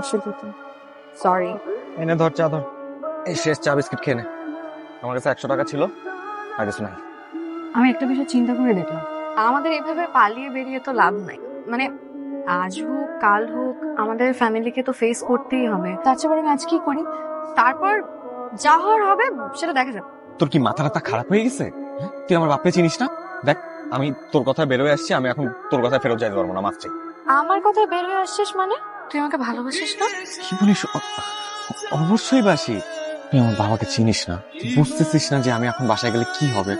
আসলে তো সরি এনে ধর চা ধর। এই শেষ চা বিস্কিট খেয়ে নে। আমার কাছে একশো টাকা ছিল আর কিছু নাই। আমি একটা বিষয় চিন্তা করে দেখলাম। আমাদের এভাবে পালিয়ে বেরিয়ে তো লাভ নাই। মানে আজ হোক কাল হোক আমাদের ফ্যামিলিকে তো ফেস করতেই হবে। তার চেয়ে বরং আজ কি করি? তারপর যা হওয়ার হবে সেটা দেখা যাবে তোর কি মাথা টাথা খারাপ হয়ে গেছে? তুই আমার বাপকে চিনিস না? দেখ আমি তোর কথা বেরোয় আসছি আমি এখন তোর কথা ফেরত যাইতে পারব না মাফ চাই। আমার কথায় বের হয়ে আসছিস মানে? তুই আমাকে ভালোবাসিস না? কি বলিস? অবশ্যই বাসি। তুই আমার বাবাকে চিনিস না। তুই বুঝতেছিস না যে আমি এখন বাসায় গেলে কি হবে।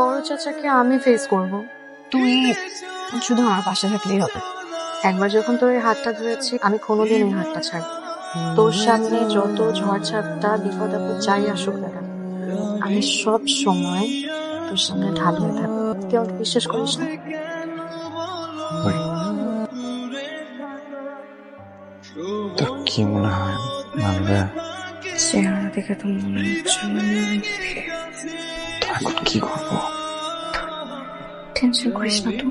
বড় চাচাকে আমি ফেস করব। তুই শুধু আমার পাশে থাকলেই হবে। একবার যখন তোর এই হাতটা ধরেছি আমি কোনোদিন এই হাতটা ছাড়ব তোর সামনে যত ঝড় ঝাপটা বিপদ আপদ যাই আসুক না কেন আমি সব সময় তোর সামনে ঢাল হয়ে থাকব। তুই আমাকে বিশ্বাস করিস না? তোর কি মনে হয় মানবে? চেহারা দেখে তো মনে হচ্ছে এখন কি করব? টেনশন করিস না তো।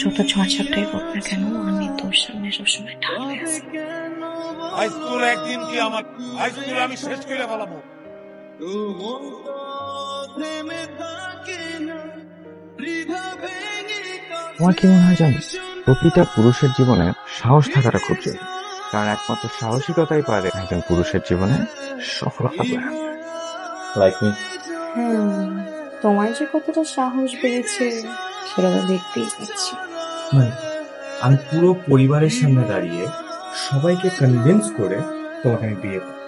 যত ঝড় ঝাপটাই হোক না কেন আমি তোর সামনে সবসময় ঢাল হয়ে আছি। আজ একদিন কি আমার আজ আমি শেষ করে ফেলাবো? তোমার কি মনে হয় জানিস প্রতিটা পুরুষের জীবনে সাহস থাকাটা খুব জরুরি। কারণ একমাত্র সাহসিকতাই পারে একজন পুরুষের জীবনে সফলতা আনতে। লাইক মি তোমার যে কতটা সাহস বেড়েছে সেটা তো দেখতেই পাচ্ছি। মানে আমি পুরো পরিবারের সামনে দাঁড়িয়ে সবাইকে কনভিন্স করে তোমাকে আমি বিয়ে করব।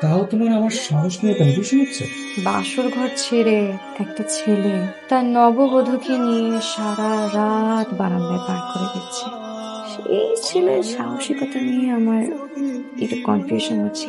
তাও তোমার আমার সাহস নিয়ে কনফিউশন হচ্ছে? বাসর ঘর ছেড়ে একটা ছেলে তার নববধূকে নিয়ে সারা রাত বারান্দায় পার করে দিচ্ছে। সেই ছেলের সাহসিকতা নিয়ে আমার একটু কনফিউশন হচ্ছে।